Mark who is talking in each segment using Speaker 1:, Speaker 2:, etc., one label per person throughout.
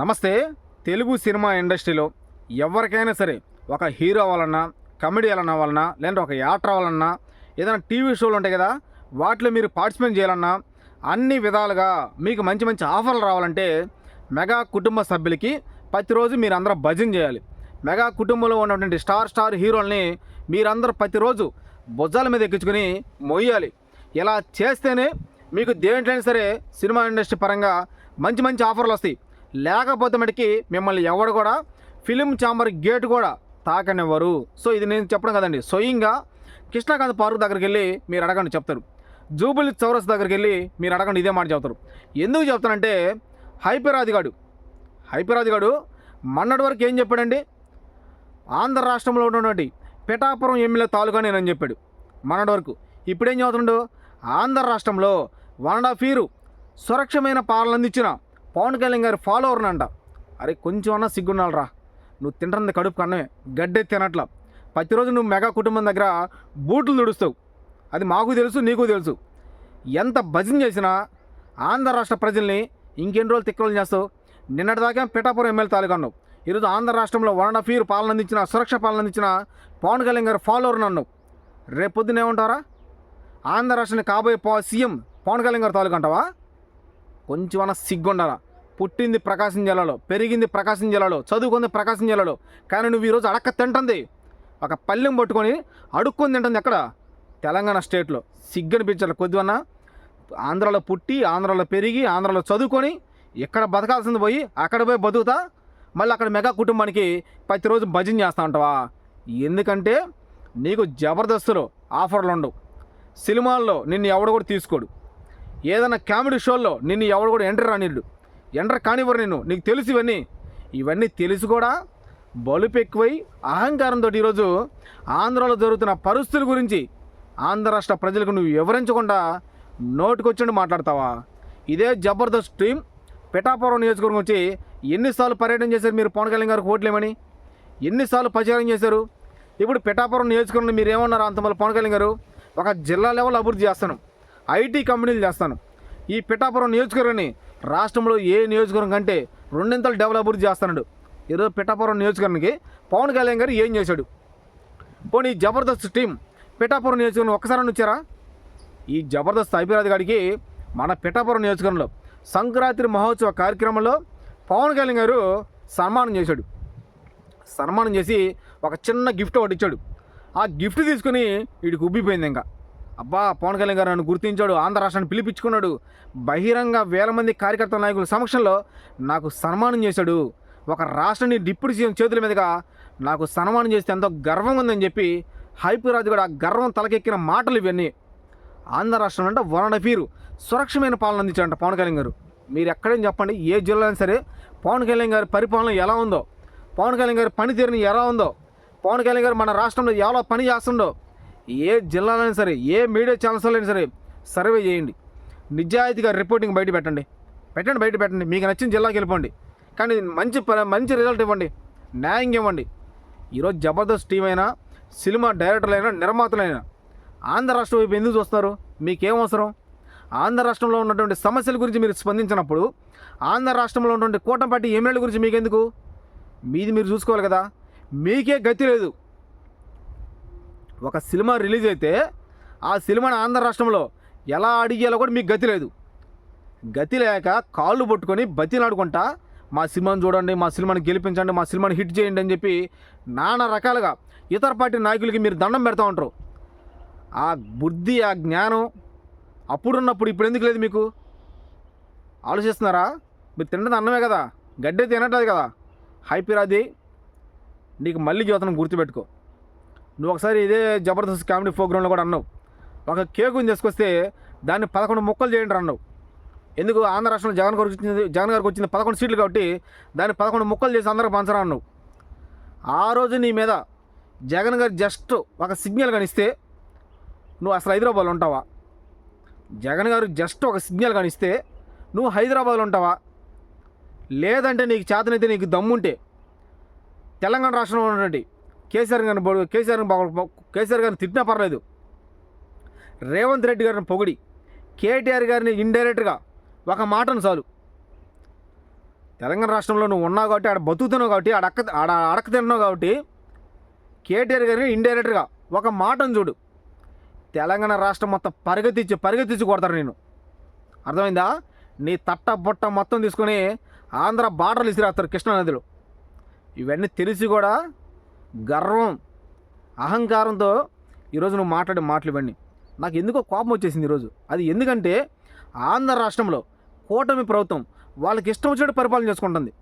Speaker 1: నమస్తే తెలుగు సినిమా ఇండస్ట్రీలో ఎవరికైనా సరే ఒక హీరో అవ్వాలన్నా కమెడీ అవ్వాలన్నా లేదంటే ఒక యాక్టర్ అవ్వాలన్నా ఏదైనా టీవీ షోలు ఉంటాయి కదా వాటిలో మీరు పార్టిసిపేట్ చేయాలన్నా అన్ని విధాలుగా మీకు మంచి మంచి ఆఫర్లు రావాలంటే మెగా కుటుంబ సభ్యులకి ప్రతిరోజు మీరు అందరూ భజన చేయాలి. మెగా కుటుంబంలో ఉన్నటువంటి స్టార్ స్టార్ హీరోల్ని మీరందరూ ప్రతిరోజు భుజాల మీద ఎక్కించుకొని మొయ్యాలి. ఇలా చేస్తేనే మీకు దేంట్లైనా సరే సినిమా ఇండస్ట్రీ పరంగా మంచి మంచి ఆఫర్లు వస్తాయి. లేకపోతే మటుకి మిమ్మల్ని ఎవడు కూడా ఫిలిం ఛాంబర్ గేట్ కూడా తాకనివ్వరు. సో ఇది నేను చెప్పడం కదండి. స్వయంగా కృష్ణాకాంత్ పార్క్ దగ్గరికి వెళ్ళి మీరు అడగండి చెప్తారు. జూబిలీ చౌరస్ దగ్గరికి వెళ్ళి మీరు అడగండి ఇదే మాట చెప్తారు. ఎందుకు చెప్తానంటే హైపరాధిగాడు హైపరాధిగాడు మొన్నటి వరకు ఏం చెప్పాడండి? ఆంధ్ర రాష్ట్రంలో ఉన్నటువంటి పిఠాపురం ఎమ్మెల్యే తాలూకా నేనని చెప్పాడు. మొన్నటి వరకు. ఇప్పుడేం చదువుతుండో ఆంధ్ర రాష్ట్రంలో వన్ అండ్ హాఫ్ ఇయర్ సురక్షమైన పాలన అందించిన పవన్ కళ్యాణ్ గారి ఫాలోవర్ని అంట అరే కొంచెం అన్నా సిగ్గున్నాలరా నువ్వు తింటుంది కడుపు కన్నమే గడ్డే తినట్ల. ప్రతిరోజు నువ్వు మెగా కుటుంబం దగ్గర బూట్లు దుడుస్తావు అది మాకు తెలుసు నీకు తెలుసు. ఎంత భజన చేసినా ఆంధ్ర రాష్ట్ర ప్రజల్ని ఇంకెన్ని రోజులు తిక్కలు చేస్తావు? నిన్నటిదాకా పిఠాపురం ఎమ్మెల్యే తాలూకా అన్నావు. ఈరోజు ఆంధ్ర రాష్ట్రంలో వన్ అండ్ హాఫ్ ఇయర్ పాలన అందించిన సురక్ష పాలన అందించిన పవన్ కళ్యాణ్ గారు ఫాలోవర్ అన్నావు. రేపొద్దున ఏమంటారా? ఆంధ్ర రాష్ట్రాన్ని కాబోయే పో సీఎం పవన్ కళ్యాణ్ గారు తాలూకా అంటావా? కొంచెం సిగ్గుండాలా? పుట్టింది ప్రకాశం జిల్లాలో పెరిగింది ప్రకాశం జిల్లాలో చదువుకుంది ప్రకాశం జిల్లాలో. కానీ నువ్వు ఈరోజు అడక్క తింటుంది. ఒక పల్లెం పట్టుకొని అడుక్కొని తింటుంది ఎక్కడ? తెలంగాణ స్టేట్లో. సిగ్గనిపించాలి కొద్దివన్నా ఆంధ్రాలో పుట్టి ఆంధ్రాలో పెరిగి ఆంధ్రాలో చదువుకొని ఇక్కడ బతకాల్సింది పోయి అక్కడ పోయి బతుకుతా? మళ్ళీ అక్కడ మెగా కుటుంబానికి ప్రతిరోజు భజన చేస్తా ఉంటావా? ఎందుకంటే నీకు జబర్దస్తులు ఆఫర్లు ఉండవు. సినిమాల్లో నిన్ను ఎవడు కూడా తీసుకోడు. ఏదైనా కామెడీ షోల్లో నిన్ను ఎవడు కూడా ఎంటర్ రానిడు ఎంటర్ కానివ్వరు నేను నీకు తెలుసు ఇవన్నీ. ఇవన్నీ తెలిసి కూడా. బలుపు ఎక్కువై అహంకారంతో ఈరోజు ఆంధ్రాలో జరుగుతున్న పరిస్థితుల గురించి ఆంధ్ర రాష్ట్ర ప్రజలకు నువ్వు వివరించకుండా నోటుకొచ్చిండి మాట్లాడతావా? ఇదే జబర్దస్త్ టీం పిఠాపురం నియోజకవర్గం వచ్చి ఎన్నిసార్లు పర్యటన చేశారు మీరు పవన్ కళ్యాణ్ గారికి ఓట్లేమని? ఎన్నిసార్లు ప్రచారం చేశారు? ఇప్పుడు పిఠాపురం నియోజకవర్గంలో మీరు ఏమన్నారు అంత పవన్ కళ్యాణ్ గారు? ఒక జిల్లా లెవెల్ అభివృద్ధి చేస్తాను. ఐటీ కంపెనీలు చేస్తాను. ఈ పిఠాపురం నియోజకవర్గాన్ని రాష్ట్రంలో ఏ నియోజకవర్గం కంటే రెండింతలు డెవలప్ అభివృద్ధి చేస్తున్నాడు ఈరోజు పిఠాపురం నియోజకవర్గానికి పవన్ కళ్యాణ్ గారు ఏం చేశాడు? పోనీ ఈ జబర్దస్త్ టీం పిఠాపురం నియోజకవర్గం ఒక్కసారి వచ్చారా ఈ జబర్దస్త్ అభిరాధి గారికి మన పిఠాపురం నియోజకవర్గంలో సంక్రాంతి మహోత్సవ కార్యక్రమంలో పవన్ కళ్యాణ్ గారు సన్మానం చేశాడు. సన్మానం చేసి ఒక చిన్న గిఫ్ట్ ఒకటి ఇచ్చాడు. ఆ గిఫ్ట్ తీసుకుని వీడికి ఉబ్బిపోయింది ఇంకా. అబ్బా పవన్ కళ్యాణ్ గారు నన్ను గుర్తించాడు ఆంధ్ర రాష్ట్రాన్ని పిలిపించుకున్నాడు. బహిరంగ వేల మంది కార్యకర్తల నాయకుల సమక్షంలో నాకు సన్మానం చేశాడు. ఒక రాష్ట్రాన్ని డిప్యూటీ సీఎం చేతుల మీదుగా నాకు సన్మానం చేస్తే ఎంతో గర్వంగా ఉందని చెప్పి హైపరాజు కూడా ఆ గర్వం తలకెక్కిన మాటలు ఇవన్నీ. ఆంధ్ర రాష్ట్రం అంటే వరణ పీరు సురక్షమైన పాలన అందించాడంట పవన్ కళ్యాణ్ గారు. మీరు ఎక్కడైనా చెప్పండి ఏ జిల్లా అయినా సరే పవన్ కళ్యాణ్ గారి పరిపాలన ఎలా ఉందో పవన్ కళ్యాణ్ గారి పనితీరుని ఎలా ఉందో పవన్ కళ్యాణ్ గారు మన రాష్ట్రంలో ఎలా పని చేస్తుండో ఏ జిల్లాలైనా సరే ఏ మీడియా ఛానల్స్ అయినా సరే సర్వే చేయండి. నిజాయితీగా రిపోర్టింగ్ బయట పెట్టండి. పెట్టండి బయట పెట్టండి. మీకు నచ్చిన జిల్లాకి వెళ్ళిపోండి. కానీ మంచి మంచి రిజల్ట్ ఇవ్వండి. న్యాయంగా ఇవ్వండి. ఈరోజు జబర్దస్త్ టీం అయినా సినిమా డైరెక్టర్లైనా నిర్మాతలైనా ఆంధ్ర రాష్ట్రం వైపు ఎందుకు చూస్తారు మీకేం అవసరం? ఆంధ్ర రాష్ట్రంలో ఉన్నటువంటి సమస్యల గురించి మీరు స్పందించినప్పుడు ఆంధ్ర రాష్ట్రంలో ఉన్నటువంటి కూటమి పార్టీ ఎమ్మెల్యేల గురించి మీకెందుకు? మీది మీరు చూసుకోవాలి కదా. మీకే గతి లేదు. ఒక సినిమా రిలీజ్ అయితే ఆ సినిమాని ఆంధ్ర రాష్ట్రంలో ఎలా అడిగేలా కూడా మీకు గతి లేదు. గతి లేక కాళ్ళు పట్టుకొని బతిలాడుకుంటా మా సినిమాని చూడండి మా సినిమాని గెలిపించండి మా సినిమాని హిట్ చేయండి అని చెప్పి నానా రకాలుగా ఇతర పార్టీ నాయకులకి మీరు దండం పెడతా ఉంటారు. ఆ బుద్ధి ఆ జ్ఞానం అప్పుడున్నప్పుడు ఇప్పుడు ఎందుకు లేదు మీకు? ఆలోచిస్తున్నారా? మీరు తిన్నది అన్నమే కదా గడ్డే తినట్లేదు కదా. హైపిరాది నీకు మళ్ళీ జీవితం గుర్తుపెట్టుకో. నువ్వు ఒకసారి ఇదే జబర్దస్త్ కామెడీ ప్రోగ్రాంలో కూడా అన్నావు. ఒక కేకుని తీసుకొస్తే దాన్ని పదకొండు ముక్కలు చేయండి అన్నావు. ఎందుకు? ఆంధ్ర రాష్ట్రంలో జగన్ గారికి వచ్చింది జగన్ గారికి వచ్చింది పదకొండు సీట్లు కాబట్టి దాన్ని పదకొండు ముక్కలు చేసి అందరికి పంచరా అన్నావు. ఆ రోజు నీ మీద జగన్ గారు జస్ట్ ఒక సిగ్నల్ కనిస్తే నువ్వు అసలు హైదరాబాద్లో ఉంటావా? జగన్ గారు జస్ట్ ఒక సిగ్నల్ కనిస్తే నువ్వు హైదరాబాద్లో ఉంటావా? లేదంటే నీకు చేతనైతే నీకు దమ్ముంటే తెలంగాణ రాష్ట్రంలో ఉన్నటువంటి కేసీఆర్ గారిని పొగు- కేసీఆర్ కేసీఆర్ గారిని తిట్టినా పర్లేదు. రేవంత్ రెడ్డి గారిని పొగిడి కేటీఆర్ గారిని ఇండైరెక్ట్గా ఒక మాటను చాలు. తెలంగాణ రాష్ట్రంలో నువ్వు ఉన్నావు కాబట్టి ఆడ బతుకుతున్నావు కాబట్టి ఆడ అక్క ఆడ అడక తిన్నావు కాబట్టి కేటీఆర్ గారిని ఇండైరెక్ట్గా ఒక మాటను చూడు. తెలంగాణ రాష్ట్రం మొత్తం పరిగెత్తిచ్చి పరిగెత్తిచ్చి కొడతారు నేను అర్థమైందా? నీ తట్ట బొట్ట మొత్తం తీసుకొని ఆంధ్ర బార్డర్లు ఇసిరేస్తారు కృష్ణానదిలో. ఇవన్నీ తెలిసి కూడా గర్వం అహంకారంతో ఈరోజు నువ్వు మాట్లాడే మాటలు ఇవన్నీ. నాకు ఎందుకో కోపం వచ్చేసింది ఈరోజు అది ఎందుకంటే ఆంధ్ర రాష్ట్రంలో కూటమి ప్రభుత్వం వాళ్ళకి ఇష్టం వచ్చినట్టు పరిపాలన చేసుకుంటుంది.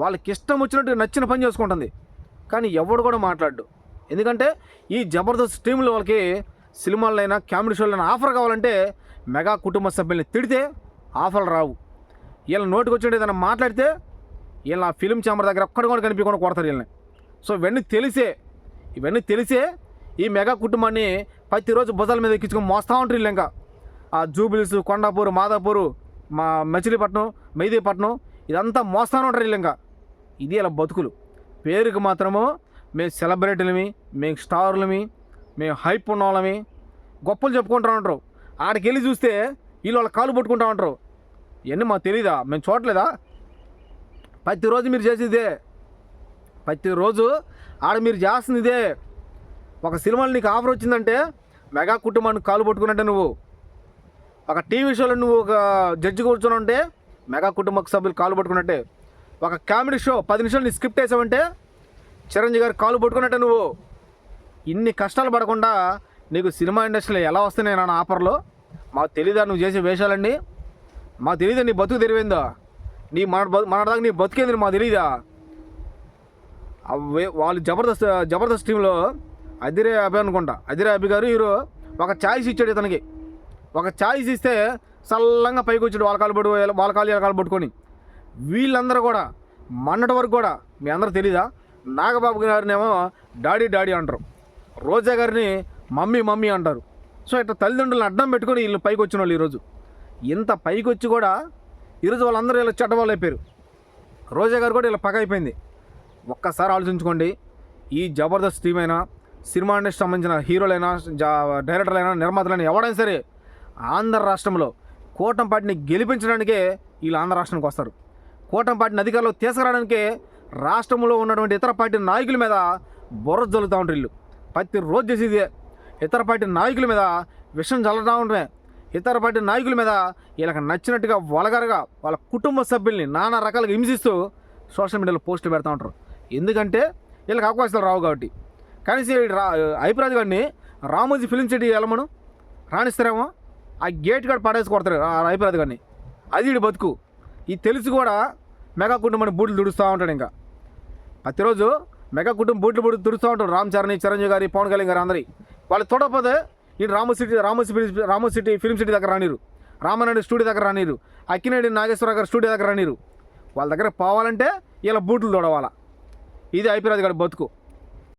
Speaker 1: వాళ్ళకి ఇష్టం వచ్చినట్టు నచ్చిన పని చేసుకుంటుంది. కానీ ఎవడు కూడా మాట్లాడు ఎందుకంటే ఈ జబర్దస్త్ టీంలో వాళ్ళకి సినిమాలైనా కామెడీ షోలైనా ఆఫర్ కావాలంటే మెగా కుటుంబ సభ్యుల్ని తిడితే ఆఫర్లు రావు. వీళ్ళ నోటికి వచ్చినట్టు ఏదైనా మాట్లాడితే వీళ్ళ ఫిలిం చాంబర్ దగ్గర ఒక్కడు కూడా కనిపించకుండా కొడతారు వీళ్ళని. సో ఇవన్నీ తెలిసే ఇవన్నీ తెలిసే ఈ మెగా కుటుంబాన్ని ప్రతిరోజు భుజాల మీద ఎక్కించుకొని మోస్తూ ఉంటారు వీళ్ళు ఇంకా ఆ జూబిల్స్ కొండాపూర్ మాదాపూర్ మా మచిలీపట్నం మెహదీపట్నం ఇదంతా మోస్తానే ఉంటారు వీళ్ళు ఇంకా ఇది ఇలా బతుకులు. పేరుకి మాత్రము మేము సెలబ్రిటీలమి మేము స్టార్లమి మేము హైప్ ఉన్న వాళ్ళమి గొప్పలు చెప్పుకుంటా ఉంటారు. ఆడికి వెళ్ళి చూస్తే వీళ్ళు వాళ్ళ కాలు పట్టుకుంటా ఉంటారు. ఇవన్నీ మాకు తెలీదా? మేము చూడలేదా ప్రతిరోజు మీరు చేసేదే ప్రతిరోజు ఆడ మీరు చేస్తుంది ఇదే. ఒక సినిమాలో నీకు ఆఫర్ వచ్చిందంటే మెగా కుటుంబానికి కాలు పట్టుకున్నట్టే నువ్వు. ఒక టీవీ షోలో నువ్వు ఒక జడ్జి కూర్చొని ఉంటే మెగా కుటుంబ సభ్యులు కాలు పట్టుకున్నట్టే. ఒక కామెడీ షో పది నిమిషాలు నీ స్క్రిప్ట్ వేసావంటే చిరంజీవి గారు కాలు పట్టుకున్నట్టే నువ్వు. ఇన్ని కష్టాలు పడకుండా నీకు సినిమా ఇండస్ట్రీలో ఎలా వస్తున్నాయి నాన్న ఆఫర్లో? మాకు తెలీదా నువ్వు చేసే వేషాలండి మాకు తెలీదా నీ బతుకు తెరిపోయిందా నీ మన బ మన దాకా నీ బతికేంది మాకు తెలీదా? వాళ్ళు జబర్దస్త్ జబర్దస్త్ టీంలో అదిరే అభి అనుకుంటా. అదిరే అభి గారు వీరు ఒక ఛాయిస్ ఇచ్చాడు ఇతనికి. ఒక ఛాయిస్ ఇస్తే చల్లంగా పైకి వచ్చాడు వాళ్ళ కాలు పట్టు వాళ్ళ కాలు వీళ్ళ పట్టుకొని. వీళ్ళందరూ కూడా మొన్నటి వరకు కూడా మీ అందరూ తెలీదా? నాగబాబు గారినేమో డాడీ డాడీ అంటారు. రోజా గారిని మమ్మీ మమ్మీ అంటారు. సో ఇట్లా తల్లిదండ్రులను అడ్డం పెట్టుకొని వీళ్ళు పైకి వచ్చిన వాళ్ళు ఈరోజు. ఇంత పైకి వచ్చి కూడా ఈరోజు వాళ్ళందరూ వీళ్ళ చెడ్డవాళ్ళు అయిపోయారు. రోజా గారు కూడా ఇలా పగ అయిపోయింది. ఒక్కసారి ఆలోచించుకోండి. ఈ జబర్దస్త్ టీం అయినా సినిమా ఇండస్ట్రీ సంబంధించిన హీరోలైనా జా డైరెక్టర్లైనా నిర్మాతలైనా ఎవడైనా సరే ఆంధ్ర రాష్ట్రంలో కూటంపాటిని గెలిపించడానికే వీళ్ళు ఆంధ్ర రాష్ట్రానికి వస్తారు. కూటంపాటిని అధికారంలో తీసుకురావడానికే రాష్ట్రంలో ఉన్నటువంటి ఇతర పార్టీ నాయకుల మీద బుర్ర జల్లుతూ ఉంటారు వీళ్ళు. ప్రతిరోజు చేసేది. ఇతర పార్టీ నాయకుల మీద విషం చల్లటా ఉంటే ఇతర పార్టీ నాయకుల మీద వీళ్ళకి నచ్చినట్టుగా వలగరగా వాళ్ళ కుటుంబ సభ్యుల్ని నానా రకాలుగా హింసిస్తూ సోషల్ మీడియాలో పోస్టులు పెడతా ఉంటారు. ఎందుకంటే వీళ్ళకి అవకాశాలు రావు కాబట్టి. కనీసం ఈ రా ఐపరాజ్ గారిని రామోజీ ఫిలిం సిటీ వెళ్ళమను రాణిస్తారేమో ఆ గేట్ కాడ పడేసి కొడతారు ఆ ఐపరాజ్ గారిని. అది వీడి బతుకు. ఇది తెలిసి కూడా మెగా కుటుంబాన్ని బూట్లు దుడుస్తూ ఉంటాడు ఇంకా. ప్రతిరోజు మెగా కుటుంబం బూట్లు బూట్లు తుడుస్తూ ఉంటాడు రామ్ చరణ్ చిరంజీవి గారి పవన్ కళ్యాణ్ గారు అందరి. వాళ్ళు చూడకపోతే ఈ రామో సిటీ రామో సిటీ రామో సిటీ ఫిలిం సిటీ దగ్గర రానిరు. రామానాయుడు స్టూడియో దగ్గర రానిరు. అక్కినేడి నాగేశ్వర గారు స్టూడియో దగ్గర రానిరు. వాళ్ళ దగ్గర పోవాలంటే ఇలా బూట్లు తొడవాలా. ఇది అయిపోయింది ఇక్కడ బతుకు.